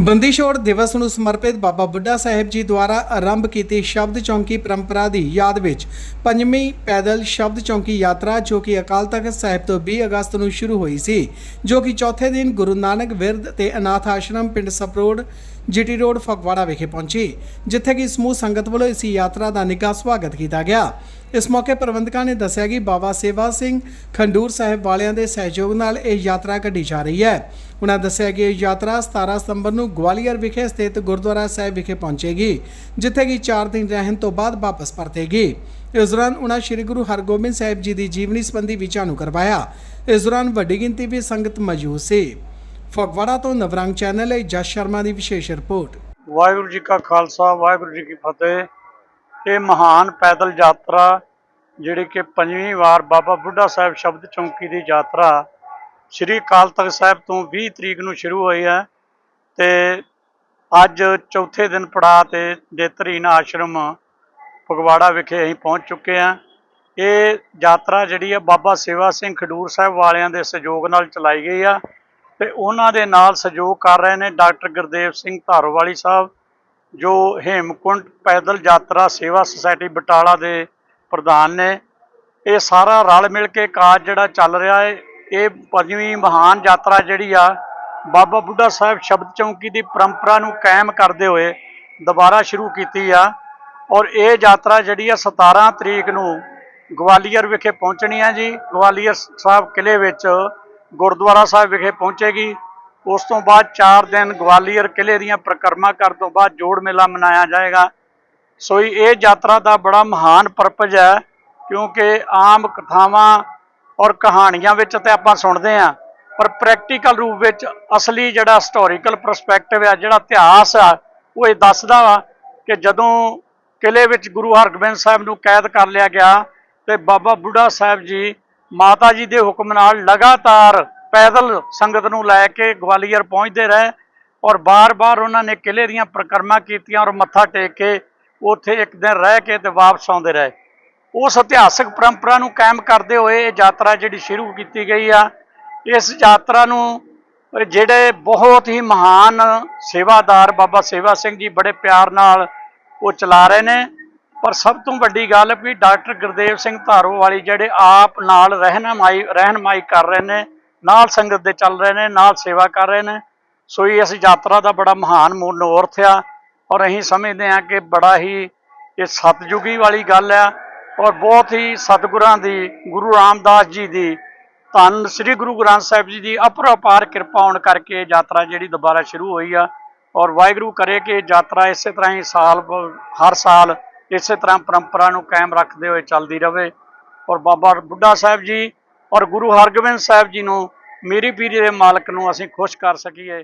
ਬੰਦੀ ਛੋੜ ਦਿਵਸ ਨੂੰ ਸਮਰਪਿਤ ਬਾਬਾ ਬੁੱਢਾ ਸਾਹਿਬ ਜੀ ਦੁਆਰਾ ਆਰੰਭ ਕੀਤੀ ਸ਼ਬਦ ਚੌਂਕੀ ਪਰੰਪਰਾ ਦੀ ਯਾਦ ਵਿੱਚ ਪੰਜਵੀਂ ਪੈਦਲ ਸ਼ਬਦ ਚੌਂਕੀ ਯਾਤਰਾ ਜੋ ਕਿ ਅਕਾਲ ਤਖਤ ਸਾਹਿਬ ਤੋਂ 20 ਅਗਸਤ ਨੂੰ ਸ਼ੁਰੂ ਹੋਈ ਸੀ, ਜੋ ਕਿ ਚੌਥੇ ਦਿਨ ਗੁਰੂ ਨਾਨਕ ਵਿਰਦ ਤੇ ਅਨਾਥ ਆਸ਼ਰਮ ਪਿੰਡ ਸਪਰੋੜ, ਜੀਟੀ ਰੋਡ, ਫਗਵਾੜਾ ਵਿਖੇ ਪਹੁੰਚੀ, ਜਿੱਥੇ ਕਿ ਸਮੂਹ ਸੰਗਤ ਵੱਲੋਂ ਇਸ ਯਾਤਰਾ ਦਾ ਨਿੱਘਾ ਸਵਾਗਤ ਕੀਤਾ ਗਿਆ। ਇਸ ਮੌਕੇ ਪ੍ਰਬੰਧਕਾਂ ਨੇ ਦੱਸਿਆ ਕਿ ਬਾਬਾ ਸੇਵਾ ਸਿੰਘ ਖੰਡੂਰ ਸਾਹਿਬ ਵਾਲਿਆਂ ਦੇ ਸਹਿਯੋਗ ਨਾਲ ਇਹ ਯਾਤਰਾ ਕੱਢੀ ਜਾ ਰਹੀ ਹੈ। ਉਹਨਾਂ ਦੱਸਿਆ ਕਿ ਯਾਤਰਾ 17 ਸਤੰਬਰ ਨੂੰ ਗਵਾਲੀਅਰ ਵਿਖੇ ਸਥਿਤ ਗੁਰਦੁਆਰਾ ਸਾਹਿਬ ਵਿਖੇ ਪਹੁੰਚੇਗੀ, ਜਿੱਥੇ ਕਿ 4 ਦਿਨ ਰਹਿਣ ਤੋਂ ਬਾਅਦ ਵਾਪਸ ਪਰਤੇਗੀ। ਇਸ ਦੌਰਾਨ ਉਹਨਾਂ ਸ੍ਰੀ ਗੁਰੂ ਹਰਗੋਬਿੰਦ ਸਾਹਿਬ ਜੀ ਦੀ ਜੀਵਨੀ ਸੰਬੰਧੀ ਵਿਚਾਰ ਕਰਵਾਇਆ। ਇਸ ਦੌਰਾਨ ਵੱਡੀ ਗਿਣਤੀ ਵਿੱਚ ਸੰਗਤ ਮੌਜੂਦ ਸੀ। ਫਗਵਾੜਾ ਤੋਂ ਨਵਰੰਗ ਚੈਨਲ ਲਈ ਜਸ ਸ਼ਰਮਾ ਦੀ ਵਿਸ਼ੇਸ਼ ਰਿਪੋਰਟ। ਵਾਹਿਗੁਰੂ ਜੀ ਕਾ ਖਾਲਸਾ, ਵਾਹਿਗੁਰੂ ਜੀ ਕੀ ਫਤਿਹ। ਇਹ ਮਹਾਨ ਪੈਦਲ ਯਾਤਰਾ, ਜਿਹੜੀ ਕਿ ਪੰਜਵੀਂ ਵਾਰ ਬਾਬਾ ਬੁੱਢਾ ਸਾਹਿਬ ਸ਼ਬਦ ਚੌਂਕੀ ਦੀ ਯਾਤਰਾ ਸ੍ਰੀ ਅਕਾਲ ਤਖਤ ਸਾਹਿਬ ਤੋਂ 20 ਤਰੀਕ ਨੂੰ ਸ਼ੁਰੂ ਹੋਈ ਹੈ ਤੇ ਅੱਜ ਚੌਥੇ ਦਿਨ ਪੜਾ ਤੇ ਦੇਤਰੀਨ ਆਸ਼ਰਮ ਫਗਵਾੜਾ ਵਿਖੇ ਅਸੀਂ ਪਹੁੰਚ ਚੁੱਕੇ ਹਾਂ। ਇਹ ਯਾਤਰਾ ਜਿਹੜੀ ਆ ਬਾਬਾ ਸੇਵਾ ਸਿੰਘ ਖਡੂਰ ਸਾਹਿਬ ਵਾਲਿਆਂ ਦੇ ਸਹਿਯੋਗ ਨਾਲ ਚਲਾਈ ਗਈ ਆ ਤੇ ਉਹਨਾਂ ਦੇ ਨਾਲ ਸਹਿਯੋਗ ਕਰ ਰਹੇ ਨੇ ਡਾਕਟਰ ਗੁਰਦੇਵ ਸਿੰਘ ਧਾਰੋਵਾਲੀ ਸਾਹਿਬ, ਜੋ ਹੇਮਕੁੰਟ ਪੈਦਲ ਯਾਤਰਾ ਸੇਵਾ ਸੁਸਾਇਟੀ ਬਟਾਲਾ ਦੇ ਪ੍ਰਧਾਨ ਨੇ। ਇਹ ਸਾਰਾ ਰਲ ਮਿਲ ਕੇ ਕਾਜ ਜਿਹੜਾ ਚੱਲ ਰਿਹਾ ਹੈ ਇਹ ਪੰਜਵੀਂ ਮਹਾਨ ਯਾਤਰਾ ਜਿਹੜੀ ਆ, ਬਾਬਾ ਬੁੱਢਾ ਸਾਹਿਬ ਸ਼ਬਦ ਚੌਂਕੀ ਦੀ ਪਰੰਪਰਾ ਨੂੰ ਕਾਇਮ ਕਰਦੇ ਹੋਏ ਦੁਬਾਰਾ ਸ਼ੁਰੂ ਕੀਤੀ ਆ ਔਰ ਇਹ ਯਾਤਰਾ ਜਿਹੜੀ ਆ 17 ਤਰੀਕ ਨੂੰ ਗਵਾਲੀਅਰ ਵਿਖੇ ਪਹੁੰਚਣੀ ਆ ਜੀ। ਗਵਾਲੀਅਰ ਸਾਹਿਬ ਕਿਲੇ ਵਿੱਚ ਗੁਰਦੁਆਰਾ ਸਾਹਿਬ ਵਿਖੇ ਪਹੁੰਚੇਗੀ। ਉਸ ਤੋਂ ਬਾਅਦ 4 ਦਿਨ ਗਵਾਲੀਅਰ ਕਿਲੇ ਦੀਆਂ ਪ੍ਰਕਰਮਾ ਕਰਨ ਤੋਂ ਬਾਅਦ ਜੋੜ ਮੇਲਾ ਮਨਾਇਆ ਜਾਏਗਾ। ਸੋ ਇਹ ਯਾਤਰਾ ਦਾ ਬੜਾ ਮਹਾਨ ਪਰਪਸ ਹੈ ਕਿਉਂਕਿ ਆਮ ਕਥਾਵਾਂ ਔਰ ਕਹਾਣੀਆਂ ਵਿੱਚ ਤੇ ਆਪਾਂ ਸੁਣਦੇ ਆਂ ਪਰ ਪ੍ਰੈਕਟੀਕਲ ਰੂਪ ਵਿੱਚ ਅਸਲੀ ਜਿਹੜਾ ਹਿਸਟੋਰੀਕਲ ਪਰਸਪੈਕਟਿਵ ਆ, ਜਿਹੜਾ ਇਤਿਹਾਸ ਆ, ਉਹ ਇਹ ਦੱਸਦਾ ਵਾ ਕਿ ਜਦੋਂ ਕਿਲੇ ਵਿੱਚ ਗੁਰੂ ਹਰਗੋਬਿੰਦ ਸਾਹਿਬ ਨੂੰ ਕੈਦ ਕਰ ਲਿਆ ਗਿਆ ਤੇ ਬਾਬਾ ਬੁੱਢਾ ਸਾਹਿਬ ਜੀ ਮਾਤਾ ਜੀ ਦੇ ਹੁਕਮ ਨਾਲ ਲਗਾਤਾਰ ਪੈਦਲ ਸੰਗਤ ਨੂੰ ਲੈ ਕੇ ਗਵਾਲੀਅਰ ਪਹੁੰਚਦੇ ਰਹੇ ਔਰ ਬਾਰ-ਬਾਰ ਉਹਨਾਂ ਨੇ ਕਿਲੇ ਦੀਆਂ ਪ੍ਰਕਰਮਾ ਕੀਤੀਆਂ ਔਰ ਮੱਥਾ ਟੇਕ ਕੇ ਉੱਥੇ ਇੱਕ ਦਿਨ ਰਹਿ ਕੇ ਤੇ ਵਾਪਸ ਆਉਂਦੇ ਰਹੇ। ਉਸ ਇਤਿਹਾਸਕ ਪਰੰਪਰਾ ਨੂੰ ਕਾਇਮ ਕਰਦੇ ਹੋਏ ਇਹ ਯਾਤਰਾ ਜਿਹੜੀ ਸ਼ੁਰੂ ਕੀਤੀ ਗਈ ਆ, ਇਸ ਯਾਤਰਾ ਨੂੰ ਜਿਹੜੇ ਬਹੁਤ ਹੀ ਮਹਾਨ ਸੇਵਾਦਾਰ ਬਾਬਾ ਸੇਵਾ ਸਿੰਘ ਜੀ ਬੜੇ ਪਿਆਰ ਨਾਲ ਉਹ ਚਲਾ ਰਹੇ ਨੇ। ਪਰ ਸਭ ਤੋਂ ਵੱਡੀ ਗੱਲ ਵੀ ਡਾਕਟਰ ਗੁਰਦੇਵ ਸਿੰਘ ਧਾਰੋ ਵਾਲੀ ਜਿਹੜੇ ਆਪ ਨਾਲ ਰਹਿਨਮਾਈ ਰਹਿਨਮਾਈ ਕਰ ਰਹੇ ਨੇ, ਨਾਲ ਸੰਗਤ ਦੇ ਚੱਲ ਰਹੇ ਨੇ, ਨਾਲ ਸੇਵਾ ਕਰ ਰਹੇ ਨੇ। ਸੋ ਇਹ ਇਸ ਯਾਤਰਾ ਦਾ ਬੜਾ ਮਹਾਨ ਮਨੋਰਥ ਆ। ਔਰ ਅਸੀਂ ਸਮਝਦੇ ਹਾਂ ਕਿ ਬੜਾ ਹੀ ਇਹ ਸਤਜੁਗੀ ਵਾਲੀ ਗੱਲ ਆ। ਔਰ ਬਹੁਤ ਹੀ ਸਤਿਗੁਰਾਂ ਦੀ, ਗੁਰੂ ਰਾਮਦਾਸ ਜੀ ਦੀ, ਧੰਨ ਸ੍ਰੀ ਗੁਰੂ ਗ੍ਰੰਥ ਸਾਹਿਬ ਜੀ ਦੀ ਅਪਰਪਾਰ ਕਿਰਪਾ ਹੋਣ ਕਰਕੇ ਇਹ ਯਾਤਰਾ ਜਿਹੜੀ ਦੁਬਾਰਾ ਸ਼ੁਰੂ ਹੋਈ ਆ। ਔਰ ਵਾਹਿਗੁਰੂ ਕਰੇ ਕਿ ਇਹ ਯਾਤਰਾ ਇਸੇ ਤਰ੍ਹਾਂ ਹੀ ਸਾਲ ਹਰ ਸਾਲ ਇਸੇ ਤਰ੍ਹਾਂ ਪਰੰਪਰਾ ਨੂੰ ਕਾਇਮ ਰੱਖਦੇ ਹੋਏ ਚੱਲਦੀ ਰਹੇ ਔਰ ਬਾਬਾ ਬੁੱਢਾ ਸਾਹਿਬ ਜੀ ਔਰ ਗੁਰੂ ਹਰਗੋਬਿੰਦ ਸਾਹਿਬ ਜੀ ਨੂੰ, ਮੇਰੀ ਪੀਰੀ ਦੇ ਮਾਲਕ ਨੂੰ ਅਸੀਂ ਖੁਸ਼ ਕਰ ਸਕੀਏ।